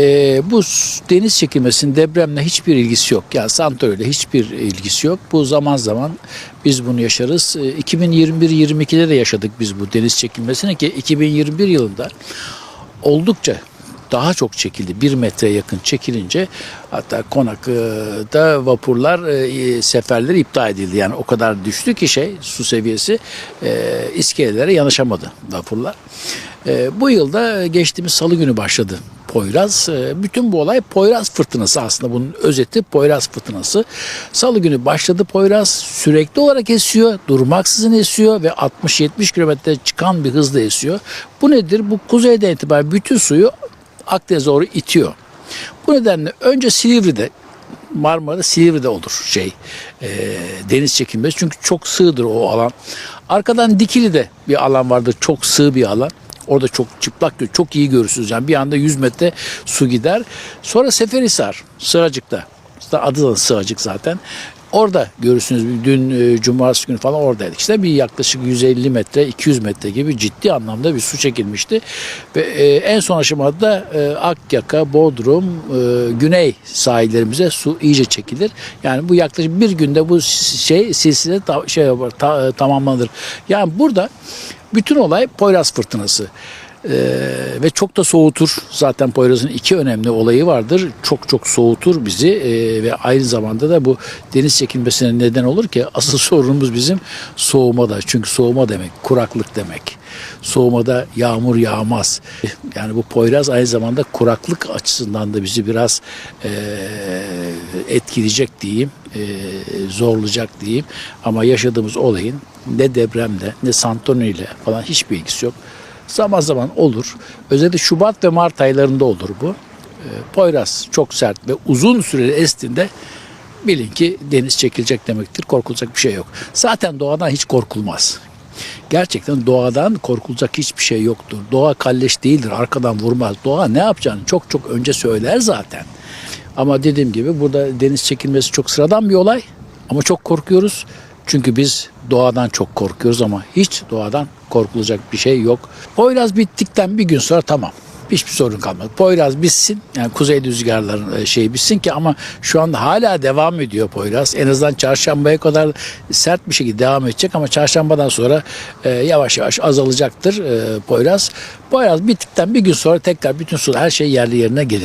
Ee, bu deniz çekilmesinin depremle hiçbir ilgisi yok. Yani Santorini ile hiçbir ilgisi yok. Bu zaman zaman biz bunu yaşarız. Ee, 2021-22'de de yaşadık biz bu deniz çekilmesini ki 2021 yılında oldukça daha çok çekildi. Bir metreye yakın çekilince hatta konakta vapurlar e, seferleri iptal edildi. Yani o kadar düştü ki şey su seviyesi e, iskelelere yanaşamadı vapurlar. E, bu yılda geçtiğimiz salı günü başladı Poyraz. E, Bütün bu olay Poyraz fırtınası aslında bunun özeti Poyraz fırtınası. Salı günü başladı Poyraz sürekli olarak esiyor, durmaksızın esiyor ve 60-70 kilometre çıkan bir hızla esiyor. Bu nedir? Bu kuzeyden itibaren bütün suyu Akdeniz'e doğru itiyor. Bu nedenle önce Silivri'de Marmara'da Silivri'de olur şey e, deniz çekilmesi çünkü çok sığdır o alan. Arkadan Dikili'de bir alan vardır çok sığ bir alan. Orada çok çıplak gö- çok iyi görürsünüz. Yani bir anda 100 metre su gider. Sonra Seferihisar, Sıracık'ta. Adı da Sıracık zaten. Orada görürsünüz. Dün e, cumartesi günü falan oradaydık. İşte bir yaklaşık 150 metre, 200 metre gibi ciddi anlamda bir su çekilmişti. Ve e, en son aşamada da e, Akyaka, Bodrum, e, Güney sahillerimize su iyice çekilir. Yani bu yaklaşık bir günde bu şey silsile ta- şey ta- tamamlanır. Yani burada bütün olay Poyraz fırtınası. Ee, ve çok da soğutur. Zaten Poyraz'ın iki önemli olayı vardır. Çok çok soğutur bizi ee, ve aynı zamanda da bu deniz çekilmesine neden olur ki asıl sorunumuz bizim soğumada. Çünkü soğuma demek kuraklık demek. Soğumada yağmur yağmaz. Yani bu Poyraz aynı zamanda kuraklık açısından da bizi biraz ee, etkileyecek diyeyim, ee, zorlayacak diyeyim. Ama yaşadığımız olayın ne depremle ne Santorini ile falan hiçbir ilgisi yok. Zaman zaman olur. Özellikle Şubat ve Mart aylarında olur bu. Ee, Poyraz çok sert ve uzun süreli estiğinde bilin ki deniz çekilecek demektir. Korkulacak bir şey yok. Zaten doğadan hiç korkulmaz. Gerçekten doğadan korkulacak hiçbir şey yoktur. Doğa kalleş değildir. Arkadan vurmaz. Doğa ne yapacağını çok çok önce söyler zaten. Ama dediğim gibi burada deniz çekilmesi çok sıradan bir olay. Ama çok korkuyoruz. Çünkü biz doğadan çok korkuyoruz ama hiç doğadan korkulacak bir şey yok. Poyraz bittikten bir gün sonra tamam. Hiçbir sorun kalmadı. Poyraz bitsin. Yani kuzey rüzgarların e, şeyi bitsin ki ama şu anda hala devam ediyor Poyraz. En azından çarşambaya kadar sert bir şekilde devam edecek ama çarşambadan sonra e, yavaş yavaş azalacaktır e, Poyraz. Poyraz bittikten bir gün sonra tekrar bütün su her şey yerli yerine gelir.